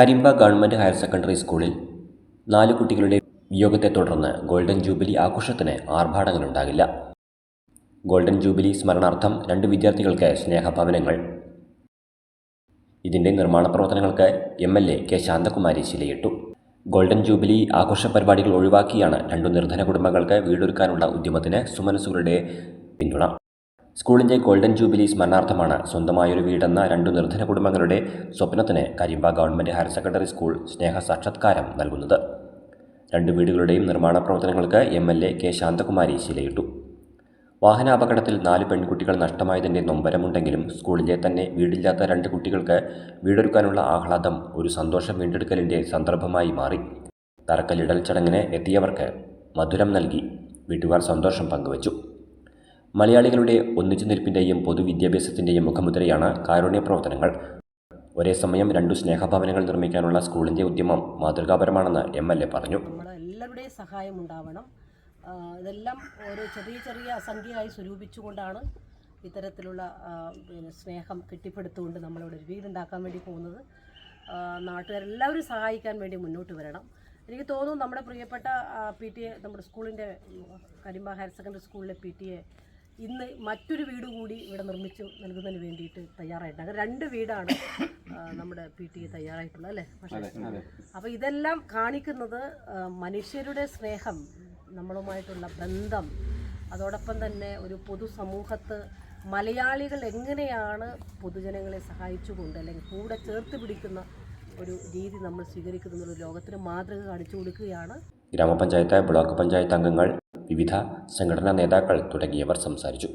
Karimba government higher secondary സ്കൂളിൽ നാല് കുട്ടികളുടെ വിയോഗത്തെ തുടർന്ന് ഗോൾഡൻ ജൂബിലി ആഘോഷത്തിന് ആർഭാടങ്ങളുണ്ടാകില്ല. ഗോൾഡൻ ജൂബിലി സ്മരണാർത്ഥം രണ്ട് വിദ്യാർത്ഥികൾക്ക് സ്നേഹഭവനങ്ങൾ. ഇതിന്റെ നിർമ്മാണ പ്രവർത്തനങ്ങൾക്ക് M L A K Shanthakumari ശിലയിട്ടു. Golden jubilee ആഘോഷ പരിപാടികൾ ഒഴിവാക്കിയാണ് രണ്ടു നിർധന കുടുംബങ്ങൾക്ക് വീടൊരുക്കാനുള്ള ഉദ്യമത്തിന് സുമനസുകളുടെ പിന്തുണ. സ്കൂളിന്റെ ഗോൾഡൻ ജൂബിലി സ്മരണാർത്ഥമാണ് സ്വന്തമായൊരു വീടെന്ന രണ്ടു നിർധന കുടുംബങ്ങളുടെ സ്വപ്നത്തിന് Karimba government higher secondary school സ്നേഹ സാക്ഷാത്കാരം നൽകുന്നത്. രണ്ട് വീടുകളുടെയും നിർമ്മാണ പ്രവർത്തനങ്ങൾക്ക് M L A K Shanthakumari ശിലയിട്ടു. വാഹനാപകടത്തിൽ നാല് പെൺകുട്ടികൾ നഷ്ടമായതിന്റെ നൊമ്പരമുണ്ടെങ്കിലും സ്കൂളിലെ തന്നെ വീടില്ലാത്ത രണ്ട് കുട്ടികൾക്ക് വീടൊരുക്കാനുള്ള ആഹ്ലാദം ഒരു സന്തോഷം വീണ്ടെടുക്കലിന്റെ സന്ദർഭമായി മാറി. തറക്കല്ലിടൽ ചടങ്ങിന് എത്തിയവർക്ക് മധുരം നൽകി വീട്ടുകാർ സന്തോഷം പങ്കുവച്ചു. മലയാളികളുടെ ഒന്നിച്ചു നിൽപ്പിന്റെയും പൊതുവിദ്യാഭ്യാസത്തിന്റെയും മുഖമുദ്രയാണ് കാരുണ്യ പ്രവർത്തനങ്ങൾ. ഒരേ സമയം രണ്ടു സ്നേഹഭവനങ്ങൾ നിർമ്മിക്കാനുള്ള സ്കൂളിന്റെ ഉദ്യമം മാതൃകാപരമാണെന്ന് എം എൽ എ പറഞ്ഞു. എല്ലാവരുടെയും സഹായം ഉണ്ടാവണം. ഇതെല്ലാം ഓരോ ചെറിയ ചെറിയ അസംഖ്യയായി സ്വരൂപിച്ചുകൊണ്ടാണ് ഇത്തരത്തിലുള്ള പിന്നെ സ്നേഹം കെട്ടിപ്പടുത്തുകൊണ്ട് നമ്മളിവിടെ ഒരു വീടുണ്ടാക്കാൻ വേണ്ടി പോകുന്നത്. നാട്ടുകാരെല്ലാവരും സഹായിക്കാൻ വേണ്ടി മുന്നോട്ട് വരണം. എനിക്ക് തോന്നുന്നു നമ്മുടെ പ്രിയപ്പെട്ട പി ടി എ നമ്മുടെ സ്കൂളിന്റെ കരിമ്പ ഹയർ സെക്കൻഡറി സ്കൂളിലെ പി ടി എ ഇന്ന് മറ്റൊരു വീട് കൂടി ഇവിടെ നിർമ്മിച്ചു നൽകുന്നതിന് വേണ്ടിയിട്ട് തയ്യാറായിട്ടുണ്ട്. അങ്ങനെ രണ്ട് വീടാണ് നമ്മുടെ പി ടി തയ്യാറായിട്ടുള്ളത് അല്ലേ? അപ്പൊ അപ്പോൾ ഇതെല്ലാം കാണിക്കുന്നത് മനുഷ്യരുടെ സ്നേഹം നമ്മളുമായിട്ടുള്ള ബന്ധം അതോടൊപ്പം തന്നെ ഒരു പൊതുസമൂഹത്ത് മലയാളികൾ എങ്ങനെയാണ് പൊതുജനങ്ങളെ സഹായിച്ചുകൊണ്ട് അല്ലെങ്കിൽ കൂടെ ചേർത്ത് പിടിക്കുന്ന ഒരു രീതി നമ്മൾ സ്വീകരിക്കുന്ന ഒരു ലോകത്തിന് മാതൃക കാണിച്ചു കൊടുക്കുകയാണ്. ഗ്രാമപഞ്ചായത്ത് ബ്ലോക്ക് പഞ്ചായത്ത് അംഗങ്ങൾ വിവിധ സംഘടനാ നേതാക്കൾ തുടങ്ങിയവർ സംസാരിച്ചു